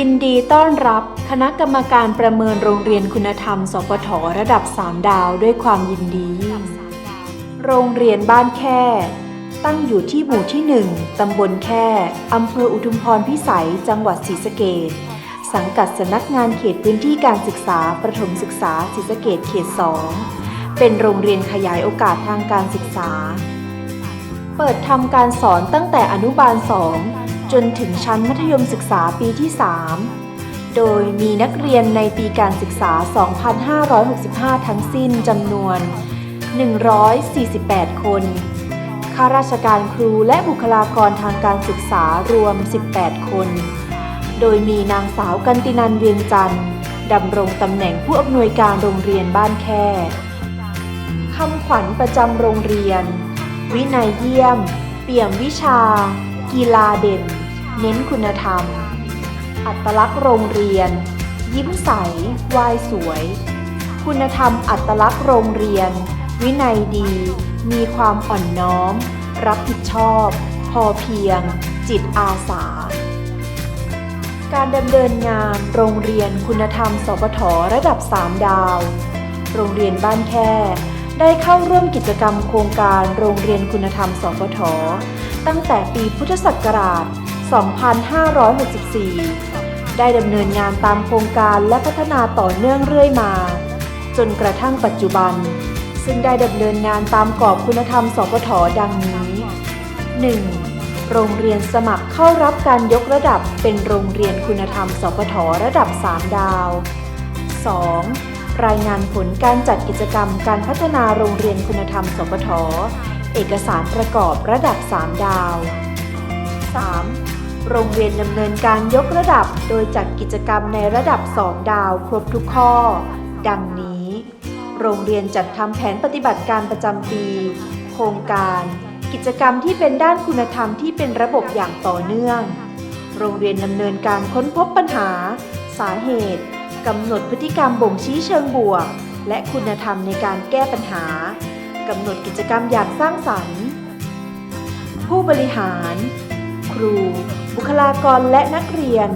ยินดีต้อนรับคณะกรรมการประเมินโรงเรียนคุณธรรม สปทระดับ 3 ดาวด้วยความยินดี โรงเรียนบ้านแค่ ตั้งอยู่ที่หมู่ที่ 1 ตำบลแค่ อำเภออุทุมพรพิสัย จังหวัดศรีสะเกษสังกัดสำนักงานเขตพื้นที่การศึกษา ประถมศึกษาศรีสะเกษเขต 2 เป็นโรงเรียนขยายโอกาสทางการศึกษา เปิดทำการสอนตั้งแต่อนุบาล 2 จนถึงชั้นมัธยมศึกษาปีที่ 3 โดยมีนักเรียนในปีการศึกษา 2,565 ทั้งสิ้นจำนวน 148 คน ข้าราชการครูและบุคลากรทางการศึกษารวม 18 คน โดยมีนางสาวกันตินันเวียงจันทร์ดำรงตำแหน่งผู้อำนวยการโรงเรียนบ้านแค่คำขวัญประจำโรงเรียน วินัยเยี่ยม เปี่ยมวิชา กีฬาเด่น เน้นคุณธรรม อัตลักษณ์โรงเรียน ยิ้มใส วายสวย คุณธรรมอัตลักษณ์โรงเรียน วินัยดี มีความอ่อนน้อม รับผิดชอบ พอเพียง จิตอาสา การดำเนินงานโรงเรียนคุณธรรม สปทระดับ 3 ดาว โรงเรียนบ้านแค่ได้เข้าร่วมกิจกรรมโครงการโรงเรียนคุณธรรม สปทตั้งแต่ปีพุทธศักราช 2564 ได้ดำเนินงานตามโครงการและพัฒนาต่อเนื่องเรื่อยมา จนกระทั่งปัจจุบัน ซึ่งได้ดำเนินงานตามกรอบคุณธรรมสปทดังนี้ 1. โรงเรียนสมัครเข้ารับการยกระดับเป็นโรงเรียนคุณธรรมสปทระดับ 3 ดาว 2. รายงานผลการจัดกิจกรรมการพัฒนาโรงเรียนคุณธรรมสปทเอกสารประกอบระดับ 3 ดาว 3. โรงเรียนดำเนินการยกระดับโดยจัดกิจกรรมในระดับ 2 ดาวครบทุกข้อ ดังนี้ โรงเรียนจัดทำแผนปฏิบัติการประจำปี โครงการ กิจกรรมที่เป็นด้านคุณธรรมที่เป็นระบบอย่างต่อเนื่อง โรงเรียนดำเนินการค้นพบปัญหา สาเหตุกำหนดพฤติกรรมบ่งชี้เชิงบวก และคุณธรรมในการแก้ปัญหากำหนดกิจกรรมอย่างสร้างสรรค์ ผู้บริหาร ครู บุคลากรและนักเรียน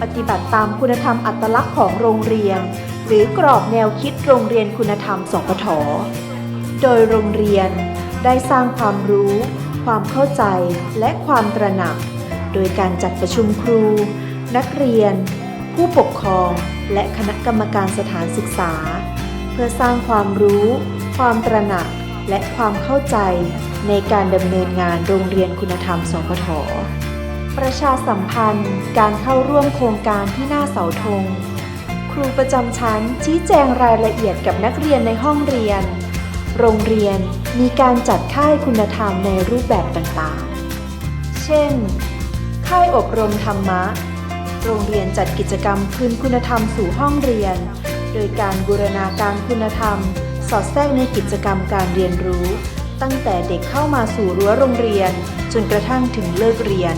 ปฏิบัติตามคุณธรรมอัตลักษณ์ของโรงเรียน หรือกรอบแนวคิดโรงเรียนคุณธรรมสปทโดยโรงเรียนได้สร้างความรู้ ความเข้าใจและความตระหนัก โดยการจัดประชุมครู นักเรียน ผู้ปกครอง และคณะกรรมการสถานศึกษา เพื่อสร้างความรู้ ความตระหนักและความเข้าใจในการดำเนินงานโรงเรียนคุณธรรมสปท ประชาสัมพันธ์ การเข้าร่วมโครงการที่หน้าเสาธง ครูประจำชั้นชี้แจงรายละเอียดกับนักเรียนในห้องเรียน โรงเรียนมีการจัดค่ายคุณธรรมในรูปแบบต่างๆ เช่น ค่ายอบรมธรรมะ โรงเรียนจัดกิจกรรมคืนคุณธรรมสู่ห้องเรียน โดยการบูรณาการคุณธรรม สอดแทรกในกิจกรรมการเรียนรู้ ตั้งแต่เด็กเข้ามาสู่รั้วโรงเรียน จนกระทั่งถึงเลิกเรียน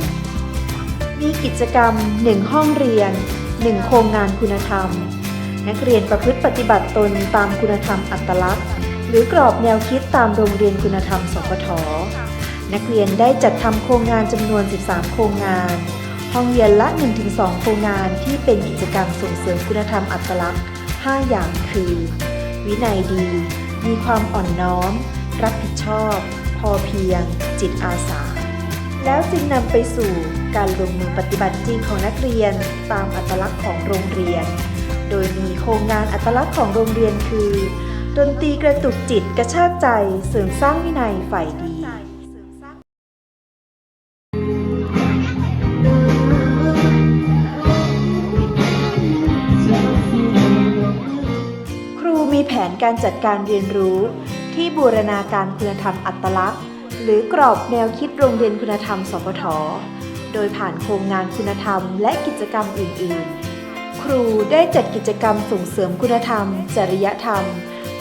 มีกิจกรรม 1 ห้องเรียน 1 โครงงานคุณธรรม นักเรียนประพฤติปฏิบัติตนตามคุณธรรมอัตลักษณ์ หรือกรอบแนวคิดตามโรงเรียนคุณธรรมสปทนักเรียนได้จัดทำโครงงานจำนวน 13 โครงงาน ห้องเรียนละ 1-2 โครงงานที่เป็นกิจกรรมส่งเสริมคุณธรรมอัตลักษณ์ 5 อย่างคือ วินัยดี มีความอ่อนน้อม รับผิดชอบ พอเพียง จิตอาสา แล้วจึงนำไปสู่การลงมือปฏิบัติจริงของนักเรียนตามอัตลักษณ์ของโรงเรียน โดยมีโครงงานอัตลักษณ์ของโรงเรียนคือ ดนตรีกระตุกจิตกระชากใจเสริมสร้างวินัยฝ่ายดีครูมีแผนการจัดการเรียนรู้ที่บูรณาการคุณธรรมอัตลักษณ์ หรือกรอบแนวคิดโรงเรียนคุณธรรมสปทโดยผ่านโครงงานคุณธรรมและกิจกรรมอื่น ๆ ครูได้จัดกิจกรรมส่งเสริมคุณธรรม จริยธรรม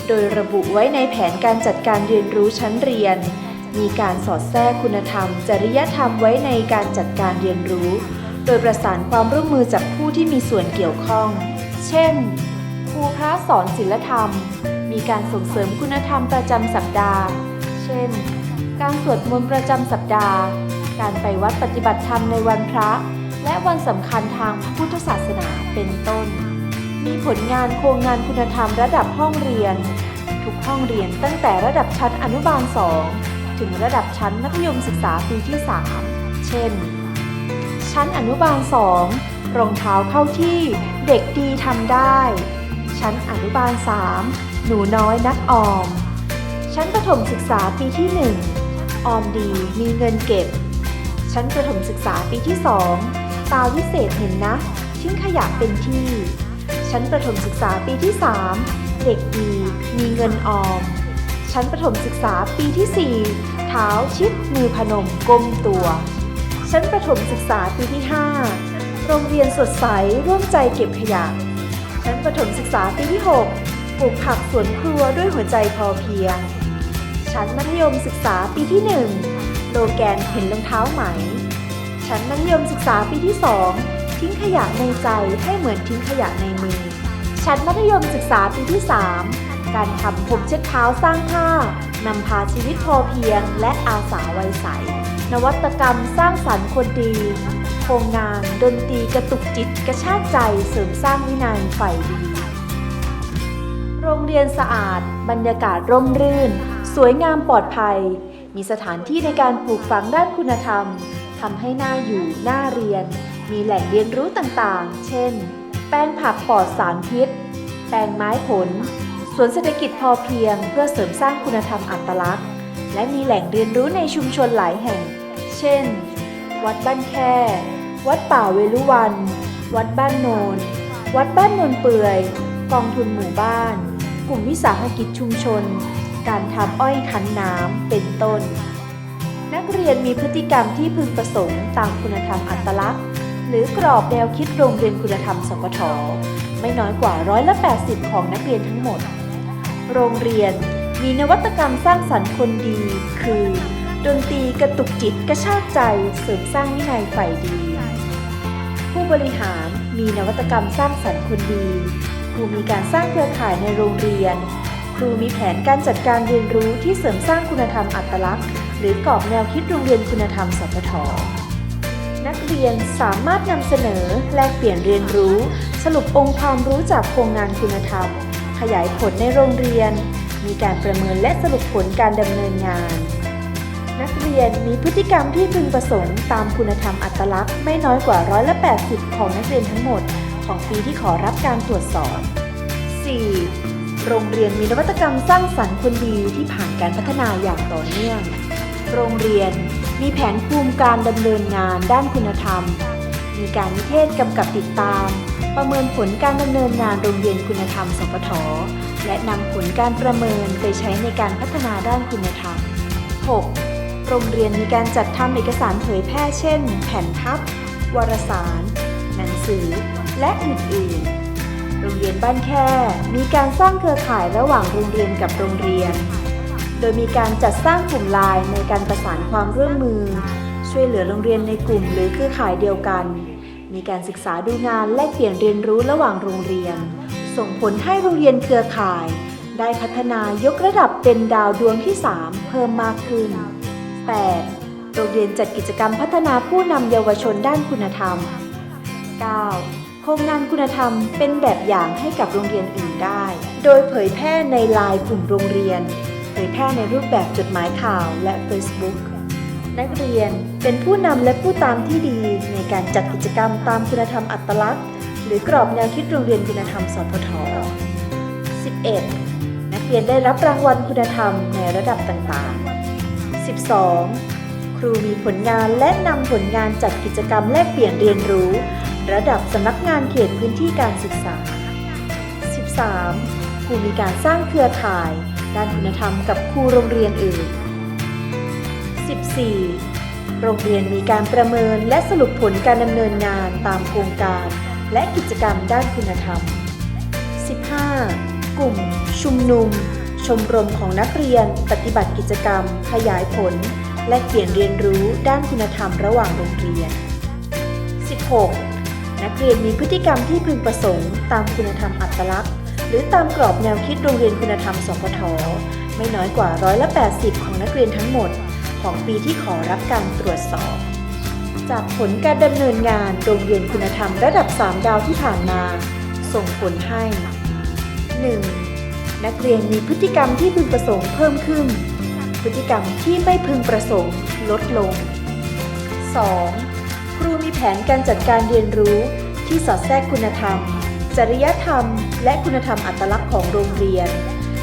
โดยระบุไว้ในแผนการจัดการเรียนรู้ชั้นเรียน มีการสอดแทรกคุณธรรม จริยธรรมไว้ในการจัดการเรียนรู้ โดยประสานความร่วมมือจากผู้ที่มีส่วนเกี่ยวข้อง เช่น ครูพระสอนศิลธรรม มีการส่งเสริมคุณธรรมประจำสัปดาห์ เช่น การสวดมนต์ประจำสัปดาห์ การไปวัดปฏิบัติธรรมในวันพระ และวันสำคัญทางพุทธศาสนาเป็นต้น มีผลงานโครงงานคุณธรรมระดับห้องเรียน ทุกห้องเรียนตั้งแต่ระดับชั้นอนุบาล 2 ถึงระดับชั้นมัธยมศึกษาปีที่ 3 เช่น ชั้นอนุบาล 2 รองเท้าเข้าที่เด็กดีทำได้ ชั้นอนุบาล 3 หนูน้อยนักออมชั้นประถมศึกษาปีที่ 1 ออมดีมีเงินเก็บ ชั้นประถมศึกษาปีที่2ตาวิเศษเห็นนะทิ้งขยะเป็นที่ ชั้นประถมศึกษาปีที่3เด็กดีมีเงินออม ชั้นประถมศึกษาปีที่4เท้าชิดมือพนมก้มตัว ชั้นประถมศึกษาปีที่5โรงเรียนสดใสร่วมใจเก็บขยะ ชั้นประถมศึกษาปีที่6ปลูกผักสวนครัวด้วยหัวใจพอเพียง ชั้นมัธยมศึกษาปีที่ 1 โลแกนเห็นรองเท้าไหม ชั้นมัธยมศึกษาปีที่ 2 ทิ้งขยะในใจให้เหมือนทิ้งขยะในมือ ชั้นมัธยมศึกษาปีที่ 3 การทำผมเช็ดเท้าสร้างผ้านำพาชีวิตพอเพียง และอาสาไวยใส นวัตกรรมสร้างสรรค์คนดี โครงงานดนตรีกระตุกจิตกระชากใจเสริมสร้างวินัยใฝ่ดี โรงเรียนสะอาด บรรยากาศร่มรื่น สวยงามปลอดภัย มีสถานที่ในการปลูกฝังด้านคุณธรรมทำให้น่าอยู่น่าเรียน มีแหล่งเรียนรู้ต่างๆ เช่น แปลงผักปลอดสารพิษ แปลงไม้ผล สวนเศรษฐกิจพอเพียง เพื่อเสริมสร้างคุณธรรมอัตลักษณ์ และมีแหล่งเรียนรู้ในชุมชนหลายแห่ง เช่น วัดบ้านแค่ วัดป่าเวลุวัน วัดบ้านโนน วัดบ้านโนนเปื่อย กองทุนหมู่บ้าน กลุ่มวิสาหกิจชุมชน การทำอ้อยคั้นน้ำเป็นต้น นักเรียนมีพฤติกรรมที่พึงประสงค์ตามคุณธรรมอัตลักษณ์ หรือกรอบแนวคิดโรงเรียนคุณธรรมสพทไม่น้อยกว่าร้อยละ80 ของนักเรียนทั้งหมด โรงเรียนมีนวัตกรรมสร้างสรรค์คนดี คือ ดนตรีกระตุกจิตกระชากใจเสริมสร้างวินัยฝ่ายดี ผู้บริหารมีนวัตกรรมสร้างสรรค์คนดีครูมีการสร้างเครือข่ายในโรงเรียน ครูมีแผนการจัดการเรียนรู้ที่เสริมสร้างคุณธรรมอัตลักษณ์ หรือกรอบแนวคิดโรงเรียนคุณธรรมสพทนักเรียนสามารถนำเสนอแลกเปลี่ยนเรียนรู้ สรุปองค์ความรู้จากโครงงานคุณธรรม ขยายผลในโรงเรียน มีการประเมินและสรุปผลการดำเนินงาน นักเรียนมีพฤติกรรมที่พึงประสงค์ตามคุณธรรมอัตลักษณ์ ไม่น้อยกว่าร้อยละ80 ของนักเรียนทั้งหมด ของปีที่ขอรับการตรวจสอบ 4. โรงเรียนมีนวัตกรรมสร้างสรรค์คนดีที่ผ่านการพัฒนาอย่างต่อเนื่อง โรงเรียนมีแผนภูมิการดำเนินงานด้านคุณธรรม มีการนิเทศกำกับติดตาม ประเมินผลการดำเนินงานโรงเรียนคุณธรรมสพทและนำผลการประเมินไปใช้ในการพัฒนาด้านคุณธรรม 6. โรงเรียนมีการจัดทำเอกสารเผยแพร่เช่น แผ่นพับ วารสาร หนังสือ และอื่นๆ นบ้านแค่ มีการสร้างเครือข่ายระหว่างโรงเรียนกับโรงเรียน โดยมีการจัดสร้างกลุ่มไลน์ในการประสานความร่วมมือ ช่วยเหลือโรงเรียนในกลุ่มหรือเครือข่ายเดียวกัน มีการศึกษาดูงานแลกเปลี่ยนเรียนรู้ระหว่างโรงเรียน ส่งผลให้โรงเรียนเครือข่าย ได้พัฒนายกระดับเป็นดาวดวงที่ 3 เพิ่มมากขึ้น 8. โรงเรียนจัดกิจกรรมพัฒนาผู้นำเยาวชนด้านคุณธรรม 9. โครงงานคุณธรรมเป็นแบบอย่างให้กับโรงเรียนอื่นได้ โดยเผยแพร่ในไลน์กลุ่มโรงเรียน เผยแพร่ในรูปแบบจดหมายข่าวและ Facebook นักเรียนเป็นผู้นำและผู้ตามที่ดีในการจัดกิจกรรมตามคุณธรรมอัตลักษณ์ หรือกรอบแนวคิดโรงเรียนคุณธรรมสพท 11. นักเรียนได้รับรางวัลคุณธรรมในระดับต่างๆ 12. ครูมีผลงานและนำผลงานจัดกิจกรรมแลกเปลี่ยนเรียนรู้ ระดับสำนักงานเขตพื้นที่การศึกษา 13. ครูมีการสร้างเครือข่าย ด้านคุณธรรมกับครูโรงเรียนอื่น 14. โรงเรียนมีการประเมินและสรุปผลการดำเนินงานตามโครงการ และกิจกรรมด้านคุณธรรม 15. กลุ่ม ชุมนุม ชมรมของนักเรียน ปฏิบัติกิจกรรม ขยายผล และเปลี่ยนเรียนรู้ด้านคุณธรรมระหว่างโรงเรียน 16. นักเรียนมีพฤติกรรมที่พึงประสงค์ ตามคุณธรรมอัตลักษณ์ หรือตามกรอบแนวคิดโรงเรียนคุณธรรมสพทไม่น้อยกว่าร้อยละ80 ของนักเรียนทั้งหมด ของปีที่ขอรับการตรวจสอบ จากผลการดำเนินงานโรงเรียนคุณธรรมระดับ 3 ดาวที่ผ่านมา ส่งผลให้ 1. นักเรียนมีพฤติกรรมที่พึงประสงค์เพิ่มขึ้น พฤติกรรมที่ไม่พึงประสงค์ลดลง 2. ครูมีแผนการจัดการเรียนรู้ที่สอดแทรกคุณธรรม จริยธรรม และคุณธรรมอัตลักษณ์ของโรงเรียน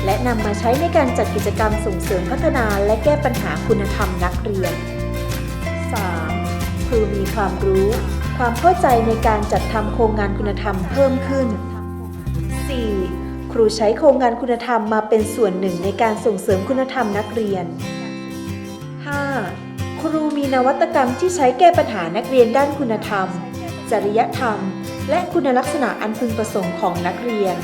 และนำมาใช้ในการจัดกิจกรรมส่งเสริมพัฒนาและแก้ปัญหาคุณธรรมนักเรียน 3. ครูมีความรู้ ความเข้าใจในการจัดทำโครงงานคุณธรรมเพิ่มขึ้น 4. ครูใช้โครงงานคุณธรรมมาเป็นส่วนหนึ่งในการส่งเสริมคุณธรรมนักเรียน 5. ครูมีนวัตกรรมที่ใช้แก้ปัญหานักเรียนด้านคุณธรรม จริยธรรม และคุณลักษณะอันพึงประสงค์ของนักเรียน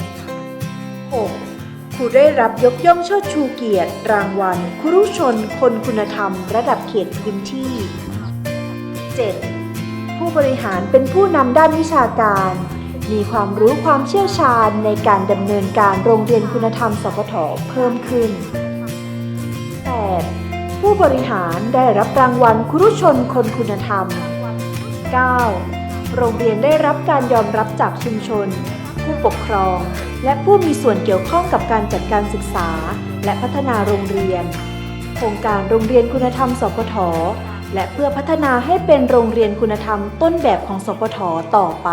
6. ครูได้รับยกย่องเชิดชูเกียรติ รางวัล ครุชน คนคุณธรรม ระดับเขตพื้นที่ 7. ผู้บริหารเป็นผู้นำด้านวิชาการ มีความรู้ความเชี่ยวชาญในการดำเนินการโรงเรียนคุณธรรมสพทเพิ่มขึ้น 8. ผู้บริหารได้รับรางวัลครุชนคนคุณธรรม 9. โรงเรียนได้รับการยอมรับจากชุมชน ผู้ปกครอง และผู้มีส่วนเกี่ยวข้องกับการจัดการศึกษา และพัฒนาโรงเรียน โครงการโรงเรียนคุณธรรม สพท และเพื่อพัฒนาให้เป็นโรงเรียนคุณธรรมต้นแบบของสพทต่อไป